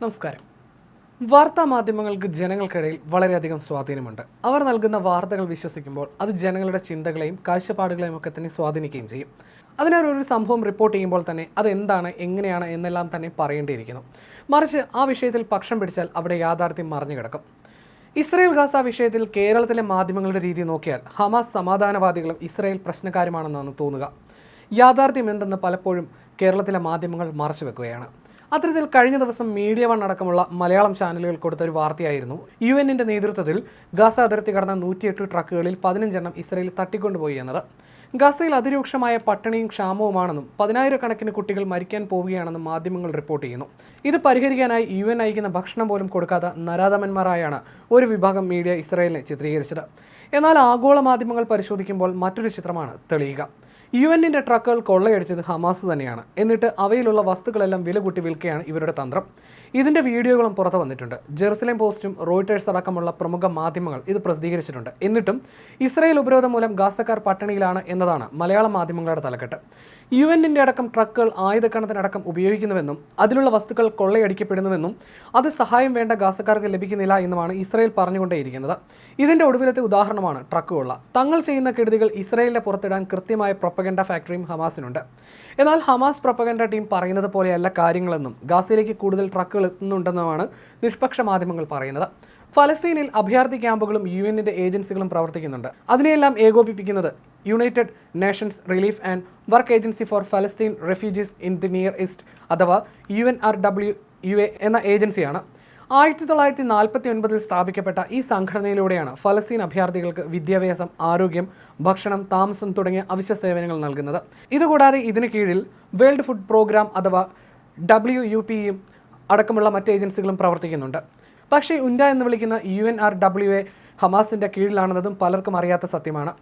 നമസ്കാരം. വാർത്താ മാധ്യമങ്ങൾക്ക് ജനങ്ങൾക്കിടയിൽ വളരെയധികം സ്വാധീനമുണ്ട്. അവർ നൽകുന്ന വാർത്തകൾ വിശ്വസിക്കുമ്പോൾ അത് ജനങ്ങളുടെ ചിന്തകളെയും കാഴ്ചപ്പാടുകളെയും ഒക്കെ തന്നെ സ്വാധീനിക്കുകയും ചെയ്യും. അതിനൊരു ഒരു സംഭവം റിപ്പോർട്ട് ചെയ്യുമ്പോൾ തന്നെ അത് എന്താണ് എങ്ങനെയാണ് എന്നെല്ലാം തന്നെ പറയേണ്ടിയിരിക്കുന്നു. മറിച്ച് ആ വിഷയത്തിൽ പക്ഷം പിടിച്ചാൽ അവിടെ യാഥാർത്ഥ്യം മറിഞ്ഞു കിടക്കും. ഇസ്രയേൽ ഗാസ വിഷയത്തിൽ കേരളത്തിലെ മാധ്യമങ്ങളുടെ രീതി നോക്കിയാൽ ഹമാസ് സമാധാനവാദികളും ഇസ്രയേൽ പ്രശ്നക്കാരുമാണെന്നാണ് തോന്നുക. യാഥാർത്ഥ്യം എന്തെന്ന് പലപ്പോഴും കേരളത്തിലെ മാധ്യമങ്ങൾ മറച്ചു വെക്കുകയാണ്. അത്തരത്തിൽ കഴിഞ്ഞ ദിവസം മീഡിയ വൺ അടക്കമുള്ള മലയാളം ചാനലുകൾ കൊടുത്ത ഒരു വാർത്തയായിരുന്നു. യു എന്നിന്റെ നേതൃത്വത്തിൽ ഗാസ അതിർത്തി കടന്ന നൂറ്റിയെട്ട് ട്രക്കുകളിൽ പതിനഞ്ചെണ്ണം ഇസ്രയേൽ തട്ടിക്കൊണ്ടുപോയി എന്നത്. ഗാസയിൽ അതിരൂക്ഷമായ പട്ടിണിയും ക്ഷാമവുമാണെന്നും പതിനായിരക്കണക്കിന് കുട്ടികൾ മരിക്കാൻ പോവുകയാണെന്നും മാധ്യമങ്ങൾ റിപ്പോർട്ട് ചെയ്യുന്നു. ഇത് പരിഹരിക്കാനായി യു എൻ അയക്കുന്ന ഭക്ഷണം പോലും കൊടുക്കാത്ത നരാധമന്മാരായാണ് ഒരു വിഭാഗം മീഡിയ ഇസ്രായേലിനെ ചിത്രീകരിച്ചത്. എന്നാൽ ആഗോള മാധ്യമങ്ങൾ പരിശോധിക്കുമ്പോൾ മറ്റൊരു ചിത്രമാണ് തെളിയുക. യു എന്നിന്റെ ട്രക്കുകൾ കൊള്ളയടിച്ചത് ഹമാസ് തന്നെയാണ്. എന്നിട്ട് അവയിലുള്ള വസ്തുക്കളെല്ലാം വില കൂട്ടി വിൽക്കുകയാണ് ഇവരുടെ തന്ത്രം. ഇതിന്റെ വീഡിയോകളും പുറത്തു വന്നിട്ടുണ്ട്. ജെറുസലേം പോസ്റ്റും റോയിട്ടേഴ്സ് അടക്കമുള്ള പ്രമുഖ മാധ്യമങ്ങൾ ഇത് പ്രസിദ്ധീകരിച്ചിട്ടുണ്ട്. എന്നിട്ടും ഇസ്രായേൽ ഉപരോധം മൂലം ഗാസക്കാർ പട്ടിണിയിലാണ് എന്നതാണ് മലയാള മാധ്യമങ്ങളുടെ തലക്കെട്ട്. യു എന്നിന്റെ അടക്കം ട്രക്കുകൾ ആയുധക്കണത്തിനടക്കം ഉപയോഗിക്കുന്നുവെന്നും അതിലുള്ള വസ്തുക്കൾ കൊള്ളയടിക്കപ്പെടുന്നുവെന്നും അത് സഹായം വേണ്ട ഗാസക്കാർക്ക് ലഭിക്കുന്നില്ല എന്നുമാണ് ഇസ്രായേൽ പറഞ്ഞുകൊണ്ടേയിരിക്കുന്നത്. ഇതിന്റെ ഒടുവിലത്തെ ഉദാഹരണമാണ് ട്രക്കുകൊള്ള. തങ്ങൾ ചെയ്യുന്ന കെടുതികൾ ഇസ്രായേലിനെ പുറത്തിടാൻ കൃത്യമായ പ്രൊപ്പഗൻഡ ഫാക്ടറിയും ഹമാസിനുണ്ട്. എന്നാൽ ഹമാസ് പ്രൊപ്പഗൻഡ ടീം പറയുന്നത് പോലെയല്ല കാര്യങ്ങളെന്നും ഗാസയിലേക്ക് കൂടുതൽ ട്രക്കുകൾ എത്തുന്നുണ്ടെന്നുമാണ് നിഷ്പക്ഷ മാധ്യമങ്ങൾ പറയുന്നത്. ഫലസ്തീനിൽ അഭയാർത്ഥി ക്യാമ്പുകളും യു എന്നിന്റെ ഏജൻസികളും പ്രവർത്തിക്കുന്നുണ്ട്. അതിനെയെല്ലാം ഏകോപിപ്പിക്കുന്നത് United Nations Relief and Works Agency for Palestine refugees in the Near East അഥവാ U N R W U A എന്ന ഏജൻസിയാണ്. ആയിരത്തി തൊള്ളായിരത്തി നാൽപ്പത്തി ഒൻപതിൽ സ്ഥാപിക്കപ്പെട്ട ഈ സംഘടനയിലൂടെയാണ് ഫലസ്തീൻ അഭയാർത്ഥികൾക്ക് വിദ്യാഭ്യാസം ആരോഗ്യം ഭക്ഷണം താമസം തുടങ്ങിയ അവശ്യ സേവനങ്ങൾ നൽകുന്നത്. ഇതുകൂടാതെ ഇതിന് കീഴിൽ വേൾഡ് ഫുഡ് പ്രോഗ്രാം അഥവാ ഡബ്ല്യു യു പിയും അടക്കമുള്ള മറ്റ് ഏജൻസികളും പ്രവർത്തിക്കുന്നുണ്ട്. പക്ഷേ ഉൻഡ എന്ന് വിളിക്കുന്ന U N R W A ഹമാസിന്റെ കീഴിലാണെന്നതും പലർക്കും അറിയാത്ത സത്യമാണ്.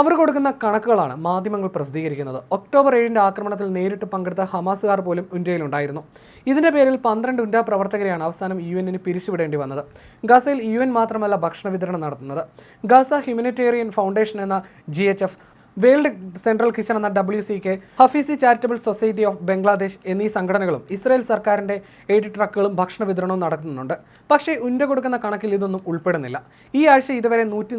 അവർ കൊടുക്കുന്ന കണക്കുകളാണ് മാധ്യമങ്ങൾ പ്രസിദ്ധീകരിക്കുന്നത്. ഒക്ടോബർ ഏഴിന്റെ ആക്രമണത്തിൽ നേരിട്ട് പങ്കെടുത്ത ഹമാസുകാർ പോലും ഉൻഡയിലുണ്ടായിരുന്നു ഇതിന്റെ പേരിൽ പന്ത്രണ്ട് ഉൻഡ പ്രവർത്തകരെയാണ് അവസാനം യു എന്നിന് പിരിച്ചുവിടേണ്ടി വന്നത്. ഗാസയിൽ യു മാത്രമല്ല ഭക്ഷണ വിതരണം നടത്തുന്നത്. ഗാസ ഹ്യൂമനിറ്റേറിയൻ ഫൗണ്ടേഷൻ എന്ന ജി വേൾഡ് സെൻട്രൽ കിച്ചൺ എന്ന ഡബ്ല്യു സി കെ ഹഫീസി ചാരിറ്റബിൾ സൊസൈറ്റി ഓഫ് ബംഗ്ലാദേശ് എന്നീ സംഘടനകളും ഇസ്രായേൽ സർക്കാരിന്റെ എയ്ഡ് ട്രക്കുകളും ഭക്ഷണ വിതരണവും നടത്തുന്നുണ്ട്. പക്ഷേ ഉന്റ കൊടുക്കുന്ന കണക്കിൽ ഇതൊന്നും ഉൾപ്പെടുന്നില്ല. ഈ ആഴ്ച ഇതുവരെ നൂറ്റി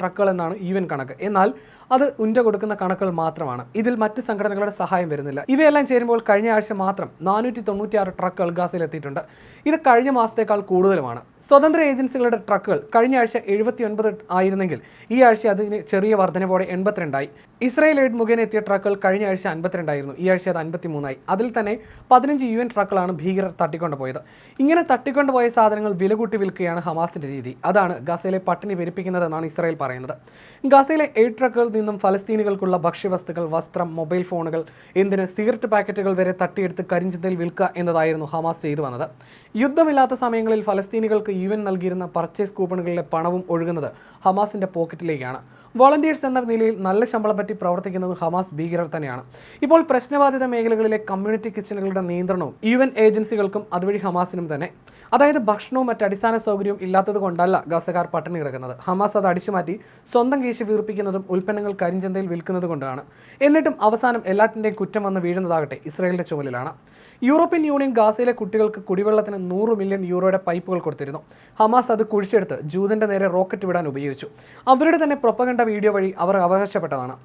ട്രക്കുകൾ എന്നാണ് യു കണക്ക്. എന്നാൽ അത് ഉൻഡ കൊടുക്കുന്ന കണക്കുകൾ മാത്രമാണ്. ഇതിൽ മറ്റ് സംഘടനകളുടെ സഹായം വരുന്നില്ല. ഇവയെല്ലാം ചേരുമ്പോൾ കഴിഞ്ഞ ആഴ്ച മാത്രം നാനൂറ്റി തൊണ്ണൂറ്റിയാറ് ട്രക്കുകൾ ഗാസയിൽ എത്തിയിട്ടുണ്ട്. ഇത് കഴിഞ്ഞ മാസത്തേക്കാൾ കൂടുതലുമാണ്. സ്വതന്ത്ര ഏജൻസികളുടെ ട്രക്കുകൾ കഴിഞ്ഞ ആഴ്ച എഴുപത്തി ഒൻപത് ആയിരുന്നെങ്കിൽ ഈ ആഴ്ച അതിന് ചെറിയ വർധനവോടെ എൺപത്തിരണ്ടായി. ഇസ്രായേൽ എയ്ഡ് മുഖേന എത്തിയ ട്രക്കുകൾ കഴിഞ്ഞ ആഴ്ച അൻപത്തിരണ്ടായിരുന്നു. ഈ ആഴ്ച അത് അൻപത്തിമൂന്നായി. അതിൽ തന്നെ പതിനഞ്ച് യു എൻ ട്രക്കുകളാണ് ഭീകരർ തട്ടിക്കൊണ്ടുപോയത്. ഇങ്ങനെ തട്ടിക്കൊണ്ടുപോയ സാധനങ്ങൾ വില കൂട്ടി വിൽക്കുകയാണ് ഹമാസിന്റെ രീതി. അതാണ് ഗസയിലെ പട്ടിണി പെരുപ്പിക്കുന്നതെന്നാണ് ഇസ്രായേൽ പറയുന്നത്. ഗസയിലെ എയ്ഡ് ട്രക്കുകളിൽ നിന്നും ഫലസ്തീനുകൾക്കുള്ള ഭക്ഷ്യവസ്തുക്കൾ വസ്ത്രം മൊബൈൽ ഫോണുകൾ എന്തിന് സിഗരറ്റ് പാക്കറ്റുകൾ വരെ തട്ടിയെടുത്ത് കരിഞ്ചന്തയിൽ വിൽക്കുക എന്നതായിരുന്നു ഹമാസ് ചെയ്തു വന്നത്. യുദ്ധമില്ലാത്ത സമയങ്ങളിൽ ഫലസ്തീനുകൾക്ക് യു എൻ നൽകിയിരുന്ന പർച്ചേസ് കൂപ്പണുകളിലെ പണവും ഒഴുകുന്നത് ഹമാസിന്റെ പോക്കറ്റിലേക്കാണ്. വോളണ്ടിയേഴ്സ് എന്ന നിലയിൽ നല്ല ശമ്പളം പറ്റി പ്രവർത്തിക്കുന്നത് ഹമാസ് ഭീകരർ തന്നെയാണ്. ഇപ്പോൾ പ്രശ്നബാധിത മേഖലകളിലെ കമ്മ്യൂണിറ്റി കിച്ചണുകളുടെ നിയന്ത്രണവും യു എൻ ഏജൻസികൾക്കും അതുവഴി ഹമാസിനും തന്നെ. അതായത് ഭക്ഷണവും മറ്റ് അടിസ്ഥാന സൗകര്യവും ഇല്ലാത്തത് കൊണ്ടല്ല ഗസക്കാർ പട്ടിണി കിടക്കുന്നത്. ഹമാസ് അത് അടിച്ചുമാറ്റി സ്വന്തം കീശി വീർപ്പിക്കുന്നതും ഉൽപ്പന്നങ്ങൾ കരിഞ്ചന്തയിൽ വിൽക്കുന്നത് കൊണ്ടാണ്. എന്നിട്ടും അവസാനം എല്ലാറ്റിന്റെയും കുറ്റം വന്ന് വീഴുന്നതാകട്ടെ ഇസ്രായേലിന്റെ ചുമലിലാണ്. യൂറോപ്യൻ യൂണിയൻ ഗാസയിലെ കുട്ടികൾക്ക് കുടിവെള്ളത്തിന് നൂറ് മില്യൺ യൂറോയുടെ പൈപ്പുകൾ കൊടുത്തിരുന്നു. ഹമാസ് അത് കുഴിച്ചെടുത്ത് ജൂതന്റെ നേരെ റോക്കറ്റ് വിടാൻ ഉപയോഗിച്ചു. അവരുടെ തന്നെ പ്രൊപ്പകണ്ട വീഡിയോ വഴി അവർ അവകാശപ്പെട്ടതാണ്.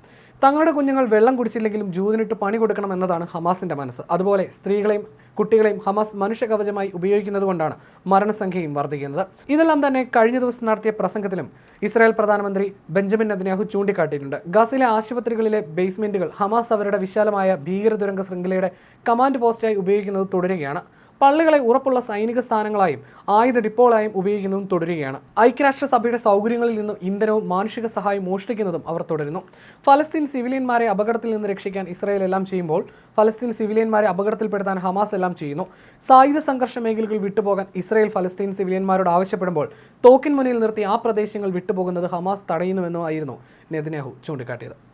തങ്ങളുടെ കുഞ്ഞുങ്ങൾ വെള്ളം കുടിച്ചില്ലെങ്കിലും ജൂതിനിട്ട് പണി കൊടുക്കണം എന്നതാണ് ഹമാസിന്റെ മനസ്സ്. അതുപോലെ സ്ത്രീകളെയും കുട്ടികളെയും ഹമാസ് മനുഷ്യകവചമായി ഉപയോഗിക്കുന്നത് കൊണ്ടാണ് മരണസംഖ്യയും വർദ്ധിക്കുന്നത്. ഇതെല്ലാം തന്നെ കഴിഞ്ഞ ദിവസം നടത്തിയ പ്രസംഗത്തിലും ഇസ്രായേൽ പ്രധാനമന്ത്രി ബെഞ്ചമിൻ നെതന്യാഹു ചൂണ്ടിക്കാട്ടിയിട്ടുണ്ട്. ഗാസയിലെ ആശുപത്രികളിലെ ബേസ്മെന്റുകൾ ഹമാസ് അവരുടെ വിശാലമായ ഭീകര ദുരങ്ക ശൃംഖലയുടെ കമാൻഡ് പോസ്റ്റായി ഉപയോഗിക്കുന്നത് തുടരുകയാണ്. പള്ളികളെ ഉറപ്പുള്ള സൈനിക സ്ഥാനങ്ങളായും ആയുധ ഡിപ്പോളായും ഉപയോഗിക്കുന്നതും തുടരുകയാണ്. ഐക്യരാഷ്ട്രസഭയുടെ സൗകര്യങ്ങളിൽ നിന്നും ഇന്ധനവും മാനുഷിക സഹായം മോഷ്ടിക്കുന്നതും അവർ തുടരുന്നു. ഫലസ്തീൻ സിവിലിയന്മാരെ അപകടത്തിൽ നിന്ന് രക്ഷിക്കാൻ ഇസ്രായേൽ എല്ലാം ചെയ്യുമ്പോൾ ഫലസ്തീൻ സിവിലിയന്മാരെ അപകടത്തിൽപ്പെടുത്താൻ ഹമാസ് എല്ലാം ചെയ്യുന്നു. സായുധ സംഘർഷ മേഖലകൾ വിട്ടുപോകാൻ ഇസ്രായേൽ ഫലസ്തീൻ സിവിലിയന്മാരോട് ആവശ്യപ്പെടുമ്പോൾ തോക്കിൻ മുന്നിൽ നിർത്തി ആ പ്രദേശങ്ങൾ വിട്ടുപോകുന്നത് ഹമാസ് തടയുന്നുവെന്നുമായിരുന്നു നെതന്യാഹു ചൂണ്ടിക്കാട്ടിയത്.